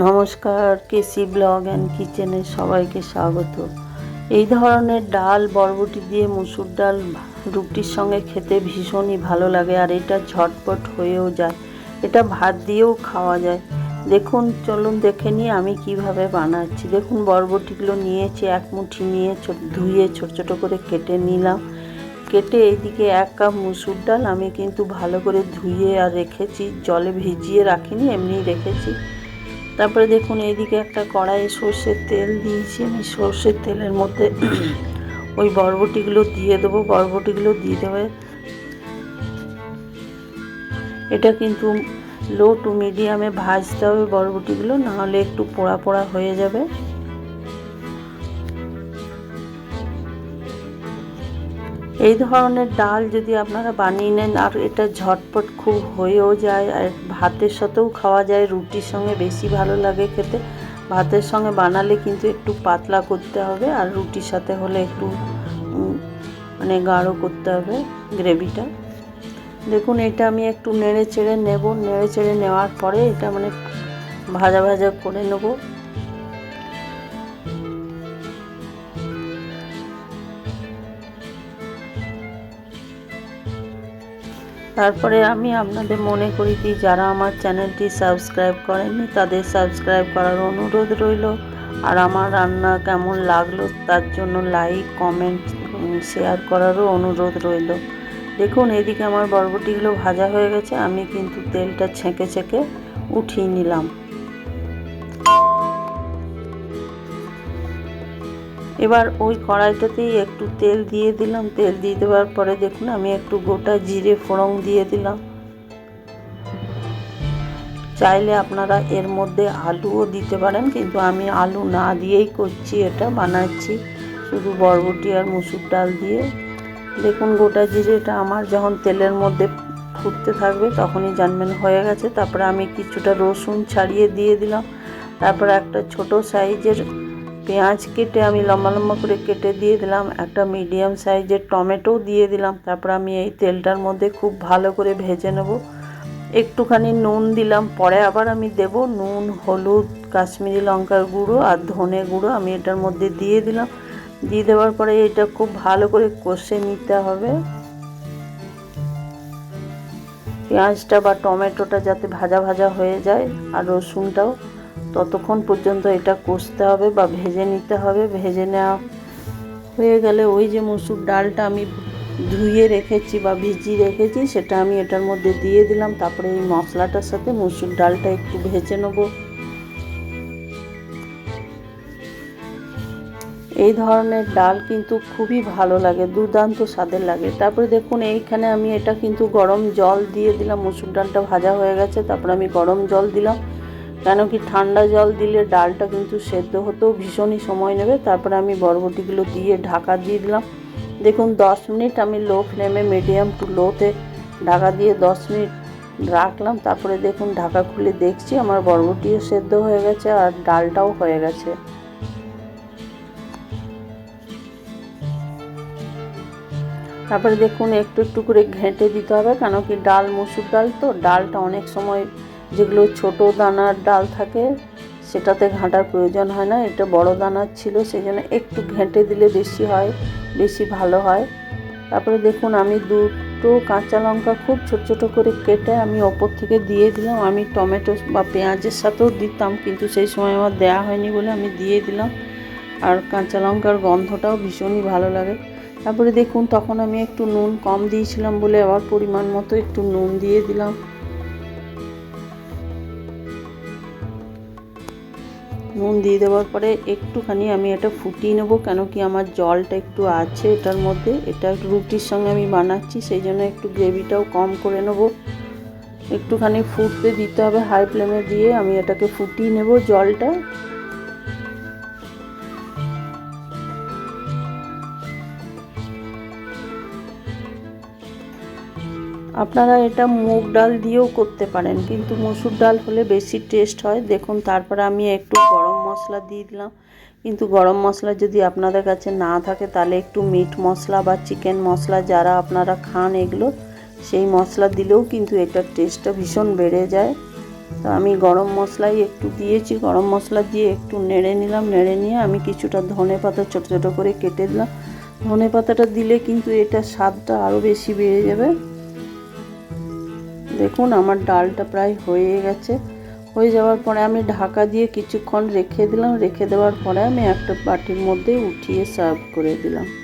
নমস্কার, কেসি blog and কিচেনে সবাইকে স্বাগত। এই ধরনের ডাল, বরবটি দিয়ে মুসুর ডাল, রুটির সঙ্গে খেতে ভীষণই ভালো লাগে আর এটা ঝটপট হয়েও যায়। এটা ভাত দিয়েও খাওয়া যায়। দেখুন, চলুন দেখে নিই আমি কীভাবে বানাচ্ছি। দেখুন, বরবটিগুলো নিয়েছি, এক মুঠি নিয়ে ধুয়ে ছোট ছোট করে কেটে নিলাম। কেটে এইদিকে এক কাপ মুসুর ডাল আমি কিন্তু ভালো করে ধুয়ে আর রেখেছি। জলে ভিজিয়ে রাখিনি এমনি রেখেছি। তারপরে দেখুন এইদিকে একটা কড়াইয়ে সর্ষের তেল দিয়েছি। আমি সর্ষের তেলের মধ্যে ওই বরবটিগুলো দিয়ে দেবো। বরবটিগুলো দিয়ে দেবে এটা কিন্তু লো টু মিডিয়ামে ভাজতে হবে বরবটিগুলো, নাহলে একটু পোড়া পোড়া হয়ে যাবে। এই ধরনের ডাল যদি আপনারা বানিয়ে নেন, আর এটা ঝটপট খুব হয়েও যায়, আর ভাতের সাথেও খাওয়া যায়, রুটির সঙ্গে বেশি ভালো লাগে খেতে। ভাতের সঙ্গে বানালে কিন্তু একটু পাতলা করতে হবে, আর রুটির সাথে হলে একটু মানে গাঢ় করতে হবে গ্রেভিটা। দেখুন, এটা আমি একটু নেড়ে চেড়ে নেব। নেড়ে চেড়ে নেওয়ার পরে এটা মানে ভাজা ভাজা করে নেব। তারপরে আমি আপনাদের মনে করি কি, যারা আমার চ্যানেলটি সাবস্ক্রাইব করেননি, তাদের সাবস্ক্রাইব করার অনুরোধ রইল। আর আমার রান্না কেমন লাগল, তার জন্য লাইক, কমেন্ট শেয়ার করারও অনুরোধ রইল। দেখুন, এদিকে আমার বরবটিগুলো ভাজা হয়ে গেছে, আমি কিন্তু তেলটা ছেঁকে ছেঁকে উঠিয়ে নিলাম। এবার ওই কড়াইটাতেই একটু তেল দিয়ে দিলাম। তেল দিয়ে দেওয়ার পরে দেখুন, আমি একটু গোটা জিরে ফোড়ন দিয়ে দিলাম। চাইলে আপনারা এর মধ্যে আলুও দিতে পারেন, কিন্তু আমি আলু না দিয়েই করছি, এটা বানাচ্ছি। শুধু বরবটি আর মুসুর ডাল দিয়ে। দেখুন, গোটা জিরেটা আমার যখন তেলের মধ্যে ফুটতে থাকবে, তখনই জানবেন হয়ে গেছে। তারপরে আমি কিছুটা রসুন ছাড়িয়ে দিয়ে দিলাম। তারপর একটা ছোট সাইজের পেঁয়াজ কেটে আমি লম্বা লম্বা করে কেটে দিয়ে দিলাম। একটা মিডিয়াম সাইজের টমেটো দিয়ে দিলাম। তারপর আমি এই তেলটার মধ্যে খুব ভালো করে ভেজে নেব। একটুখানি নুন দিলাম। পরে আবার আমি দেব নুন, হলুদ, কাশ্মীরি লঙ্কার গুঁড়ো আর ধনে গুঁড়ো আমি এটার মধ্যে দিয়ে দিলাম। দিয়ে দেওয়ার পরে এটা খুব ভালো করে কষে নিতে হবে। পেঁয়াজটা বা টমেটোটা যাতে ভাজা ভাজা হয়ে যায় আর রসুনটাও। ততক্ষণ পর্যন্ত এটা কষতে হবে বা ভেজে নিতে হবে। ভেজে নেওয়া হয়ে গেলে ওই যে মসুর ডালটা আমি ধুয়ে রেখেছি বা ভিজিয়ে রেখেছি, সেটা আমি এটার মধ্যে দিয়ে দিলাম। তারপরে এই মশলাটার সাথে মসুর ডালটা একটু ভেজে নেব। এই ধরনের ডাল কিন্তু খুবই ভালো লাগে, দুর্দান্ত স্বাদের লাগে। তারপরে দেখুন, এইখানে আমি এটা কিন্তু গরম জল দিয়ে দিলাম। মসুর ডালটা ভাজা হয়ে গেছে, তারপরে আমি গরম জল দিলাম। কেন কি ঠান্ডা জল দিলে ডালটা কিন্তু সেদ্ধ হতেও ভীষণই সময় নেবে। তারপরে আমি বরবটিগুলো দিয়ে ঢাকা দিয়ে দিলাম। দেখুন, দশ মিনিট আমি লো ফ্লেমে, মিডিয়াম টু লোতে ঢাকা দিয়ে দশ মিনিট রাখলাম। তারপরে দেখুন, ঢাকা খুলে দেখছি, আমার বরবটিও সেদ্ধ হয়ে গেছে আর ডালটাও হয়ে গেছে। তারপরে দেখুন, একটু একটু করে ঘেঁটে দিতে হবে, কেন কি ডাল, মুসুর ডাল তো, ডালটা অনেক সময় যেগুলো ছোট দানার ডাল থাকে, সেটাতে ঘাঁটার প্রয়োজন হয় না। এটা বড় দানার ছিল সেই জন্য একটু ঘেঁটে দিলে বেশি হয়, বেশি ভালো হয়। তারপরে দেখুন, আমি দুটো কাঁচা লঙ্কা খুব ছোট ছোট করে কেটে আমি ওপর থেকে দিয়ে দিলাম। আমি টমেটো বা পেঁয়াজের সাথেও দিতাম, কিন্তু সেই সময় আমার দেয়া হয়নি বলে আমি দিয়ে দিলাম। আর কাঁচা লঙ্কার গন্ধটাও ভীষণই ভালো লাগে। তারপরে দেখুন, তখন আমি একটু নুন কম দিয়েছিলাম বলে আবার পরিমাণ মতো একটু নুন দিয়ে দিলাম। নুন দিয়ে দেওয়ার পরে একটুখানি আমি এটা ফুটিয়ে নেব, কেন কি আমার জলটা একটু আছে এটার মধ্যে। এটা রুটির সঙ্গে আমি বানাচ্ছি, সেই জন্য একটু গ্রেভিটাও কম করে নেব। একটুখানি ফুটতে দিতে হবে হাই ফ্লেমে দিয়ে আমি এটাকে ফুটিয়ে নেব জলটা। আপনারা এটা মুগ ডাল দিয়েও করতে পারেন, কিন্তু মসুর ডাল হলে বেশি টেস্ট হয়। দেখুন, তারপরে আমি একটু গরম মশলা দিয়ে দিলাম। কিন্তু গরম মশলা যদি আপনাদের কাছে না থাকে, তাহলে একটু মিট মশলা বা চিকেন মশলা যারা আপনারা খান এগুলো, সেই মশলা দিলেও কিন্তু এটার টেস্টটা ভীষণ বেড়ে যায়। তো আমি গরম মশলাই একটু দিয়েছি, গরম মশলা দিয়ে একটু নেড়ে নিলাম, নেড়ে নিয়ে আমি কিছুটা ধনে পাতা ছোটো ছোটো করে কেটে দিলাম। ধনে পাতাটা দিলে কিন্তু এটা স্বাদটা আরও বেশি বেড়ে যাবে। দেখুন, আমার ডালটা প্রায় হয়ে গেছে। হয়ে যাওয়ার পরে আমি ঢাকা দিয়ে কিছুক্ষণ রেখে দিলাম। রেখে দেওয়ার পরে আমি একটা বাটির মধ্যে উঠিয়ে সার্ভ করে দিলাম।